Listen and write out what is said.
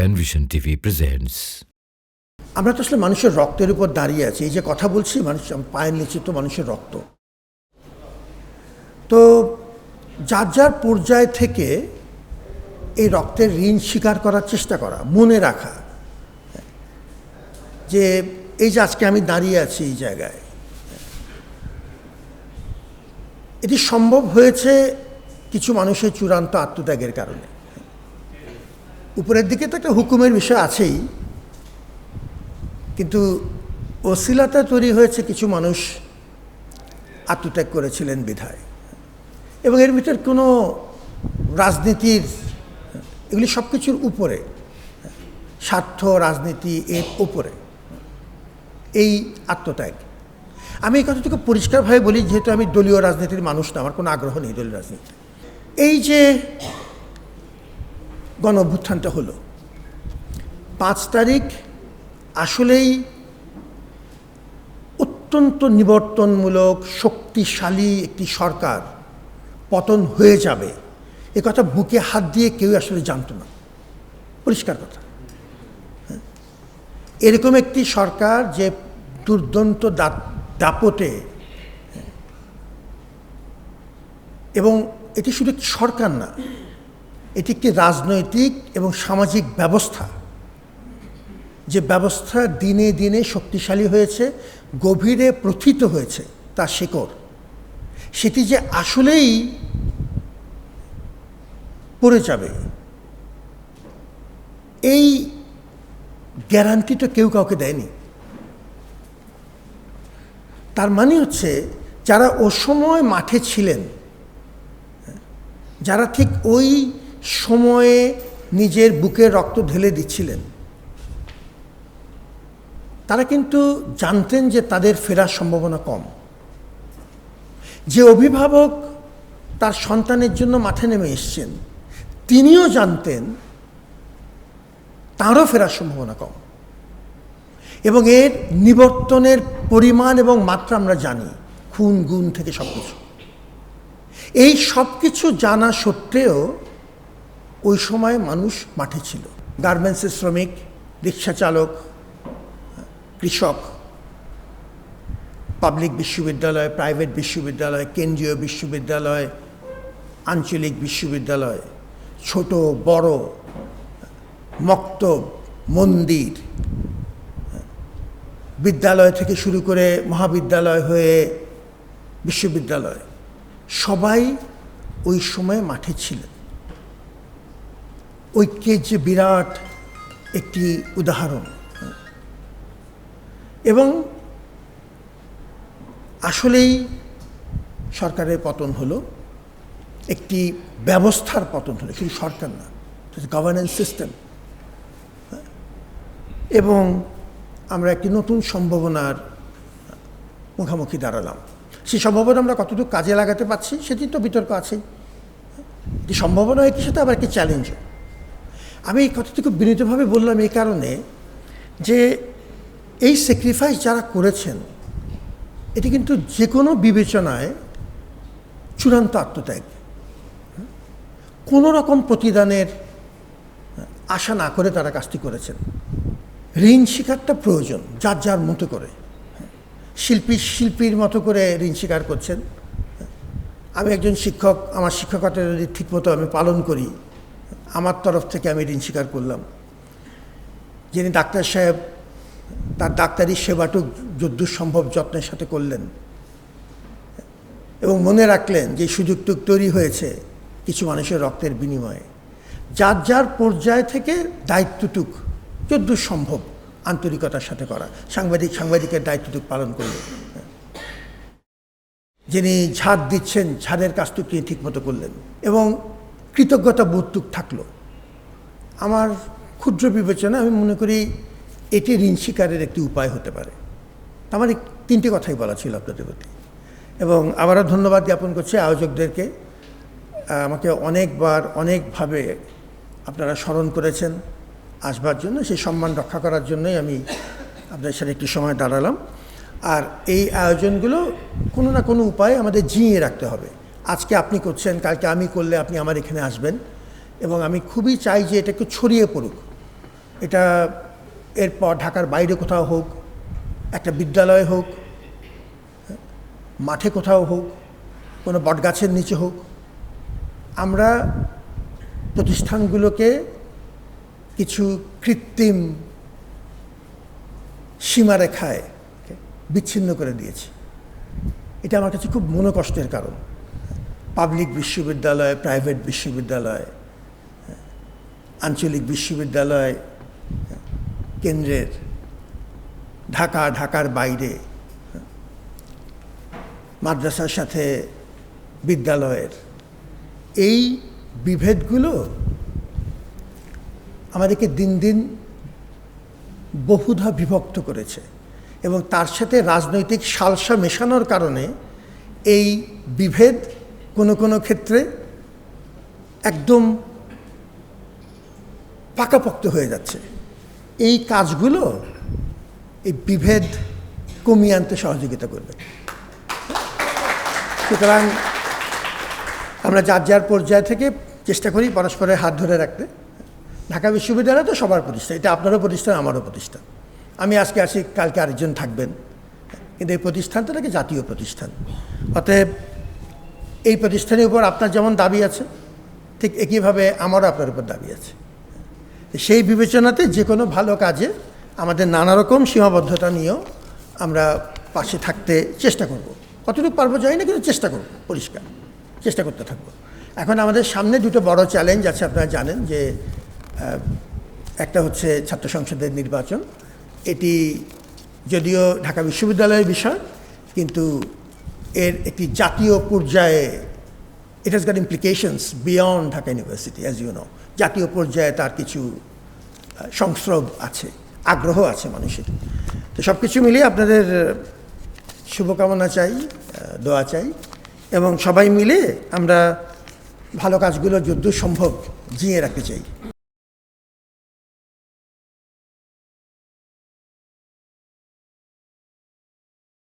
Penvision TV presents. আমরা তো আসলে মানুষের রক্তের উপর দাঁড়িয়ে আছি। এই যে কথা বলছি, মানুষ পায়ের নিচে তো মানুষের রক্ত। তো যার যার পর্যায় থেকে এই রক্তের ঋণ স্বীকার করার চেষ্টা করা, মনে রাখা। যে এই যে আজকে আমি দাঁড়িয়ে আছি এই জায়গায়, এটি সম্ভব হয়েছে কিছু মানুষের চূড়ান্ত আত্মত্যাগের কারণে। উপরের দিকে তো একটা হুকুমের বিষয় আছেই, কিন্তু অশ্লীলতা তৈরি হয়েছে কিছু মানুষ আত্মত্যাগ করেছিলেন বিধায়। এবং এর ভিতর কোনো রাজনীতির, এগুলি সব কিছুর উপরে, স্বার্থ, রাজনীতি এর উপরে, এই আত্মত্যাগ। আমি এই কথাটুকু পরিষ্কারভাবে বলি, যেহেতু আমি দলীয় রাজনীতির মানুষ না, আমার কোনো আগ্রহ নেই দলীয় রাজনীতি এই যে গণ অভ্যুত্থানটা হলো। পাঁচ তারিখ আসলেই অত্যন্ত নিবর্তনমূলক শক্তিশালী একটি সরকার পতন হয়ে যাবে। এ কথা বুকে হাত দিয়ে কেউ আসলে জানতো না। পরিষ্কার কথা। হ্যাঁ? এরকম একটি সরকার যে দুর্দন্ত দাপটে হ্যাঁ, এবং এটি শুধু সরকার না এটি একটি রাজনৈতিক এবং সামাজিক ব্যবস্থা। যে ব্যবস্থা দিনে দিনে শক্তিশালী হয়েছে, গভীরে প্রথিত হয়েছে, তার শিকড়। সেটি যে আসলেই পড়ে যাবে, এই গ্যারান্টি তো কেউ কাউকে দেয়নি। তার মানে হচ্ছে, যারা ও সময় মাঠে ছিলেন, যারা ঠিক ওই সময়ে নিজের বুকের রক্ত ঢেলে দিচ্ছিলেন। তারা কিন্তু জানতেন যে তাদের ফেরার সম্ভাবনা কম। যে অভিভাবক তার সন্তানের জন্য মাঠে নেমে এসছেন, তিনিও জানতেন তাঁরও ফেরার সম্ভাবনা কম। এবং এর নিবর্তনের পরিমাণ এবং মাত্রা আমরা জানি, খুন গুণ থেকে সব কিছু এই সব কিছু জানা সত্ত্বেও ওই সময় মানুষ মাঠে ছিল। গার্মেন্টসের শ্রমিক, রিক্সা চালক, কৃষক, পাবলিক বিশ্ববিদ্যালয়, প্রাইভেট বিশ্ববিদ্যালয়, কেন্দ্রীয় বিশ্ববিদ্যালয়, আঞ্চলিক বিশ্ববিদ্যালয়, ছোট, বড়, মক্তব, মন্দির, বিদ্যালয় থেকে শুরু করে মহাবিদ্যালয় হয়ে বিশ্ববিদ্যালয়, সবাই ওই সময় মাঠে ছিলেন। ঐক্যের যে বিরাট একটি উদাহরণ। এবং আসলেই সরকারের পতন হলো, একটি ব্যবস্থার পতন হলো শুধু সরকার না গভর্নেন্স সিস্টেম এবং আমরা একটি নতুন সম্ভাবনার মুখোমুখি দাঁড়ালাম। সেই সম্ভাবনা আমরা কতটুকু কাজে লাগাতে পারছি, সেটি তো বিতর্ক আছে একটি সম্ভাবনা একই সাথে আবার একটি চ্যালেঞ্জও আমি এই কথাটুকু বিনীতভাবে বললাম এই কারণে যে এই স্যাক্রিফাইস যারা করেছেন, এটি কিন্তু যে কোনো বিবেচনায় চূড়ান্ত আত্মত্যাগ। কোনো রকম প্রতিদানের আশা না করে তারা কাজটি করেছেন। ঋণ শিকারটা প্রয়োজন, যার যার মতো করে। শিল্পী, শিল্পীর মতো করে ঋণ স্বীকার করছেন। আমি একজন শিক্ষক, আমার শিক্ষকতা যদি ঠিকমতো আমি পালন করি আমার তরফ থেকে আমি ঋণ স্বীকার করলাম। যিনি ডাক্তার সাহেব, তার ডাক্তারি সেবাটুক যদ্দূর সম্ভব যত্নের সাথে করলেন এবং মনে রাখলেন যে সুযোগটুক তৈরি হয়েছে কিছু মানুষের রক্তের বিনিময়ে। যার যার পর্যায় থেকে দায়িত্বটুক যদ্দূর সম্ভব আন্তরিকতার সাথে করা। সাংবাদিক সাংবাদিকের দায়িত্বটুক পালন করলেন যিনি ঝাড় দিচ্ছেন ঝাড়ের কাজটুক তিনি ঠিকমতো করলেন এবং কৃতজ্ঞতা বোধটুক থাকল। আমার ক্ষুদ্র বিবেচনা আমি মনে করি এটি ঋণ শিকারের একটি উপায় হতে পারে। আমার এই তিনটি কথাই বলা ছিল আপনাদের প্রতি। এবং আবারও ধন্যবাদ জ্ঞাপন করছি আয়োজকদেরকে। আমাকে অনেকবার অনেকভাবে আপনারা স্মরণ করেছেন আসবার জন্য। সেই সম্মান রক্ষা করার জন্যই আমি আপনাদের সাথে একটু সময় দাঁড়ালাম। আর এই আয়োজনগুলো কোনো না কোনো উপায়ে আমাদের জিইয়ে রাখতে হবে। আজকে আপনি করছেন, কালকে আমি করলে আপনি আমার এখানে আসবেন এবং আমি খুবই চাই যে এটা একটু ছড়িয়ে পড়ুক। এটা এরপর ঢাকার বাইরে কোথাও হোক, একটা বিদ্যালয় হোক, মাঠে কোথাও হোক, কোনো বটগাছের নিচে হোক, আমরা প্রতিষ্ঠানগুলোকে কিছু কৃত্রিম সীমারেখায় বিচ্ছিন্ন করে দিয়েছি। এটা আমার কাছে খুব মনোকষ্টের কারণ। পাবলিক বিশ্ববিদ্যালয় প্রাইভেট বিশ্ববিদ্যালয়, আঞ্চলিক বিশ্ববিদ্যালয়, কেন্দ্রের, ঢাকা, ঢাকার বাইরে, মাদ্রাসার সাথে বিদ্যালয়ের। এই বিভেদগুলো আমাদেরকে দিন দিন বহুধা বিভক্ত করেছে এবং তার সাথে রাজনৈতিক সালসা মেশানোর কারণে এই বিভেদ কোনো কোনো ক্ষেত্রে একদম পাকাপোক্ত হয়ে যাচ্ছে। এই কাজগুলো এই বিভেদ কমিয়ে আনতে সহযোগিতা করবে। সুতরাং আমরা যার যার পর্যায় থেকে চেষ্টা করি পরস্পরের হাত ধরে রাখতে। ঢাকা বিশ্ববিদ্যালয় তো সবার প্রতিষ্ঠান এটা আপনারও প্রতিষ্ঠান, আমারও প্রতিষ্ঠান। আমি আজকে আসি কালকে আরেকজন থাকবেন। কিন্তু এই প্রতিষ্ঠানটা নাকি জাতীয় প্রতিষ্ঠান। অতএব এই প্রতিষ্ঠানের উপর আপনার যেমন দাবি আছে, ঠিক একইভাবে আমারও আপনার উপর দাবি আছে। সেই বিবেচনাতে যে কোনো ভালো কাজে আমাদের নানা রকম সীমাবদ্ধতা নিয়েও আমরা পাশে থাকতে চেষ্টা করব। কতটুকু পারব জানি না, কিন্তু চেষ্টা করব, পরিষ্কার। চেষ্টা করতে থাকব। এখন আমাদের সামনে দুটো বড় চ্যালেঞ্জ আছে, আপনারা জানেন যে একটা হচ্ছে ছাত্র সংসদের নির্বাচন। এটি যদিও ঢাকা বিশ্ববিদ্যালয়ের বিষয়, কিন্তু এর একটি জাতীয় পর্যায়ে it has got implications beyond Dhaka University as you know জাতীয় পর্যায়ে তার কিছু সংস্রব আছে, আগ্রহ আছে মানুষের। তো সব কিছু মিলিয়ে আপনাদের শুভকামনা চাই দোয়া চাই, এবং সবাই মিলে আমরা ভালো কাজগুলো যদ্দূর সম্ভব জিয়ে রাখতে চাই।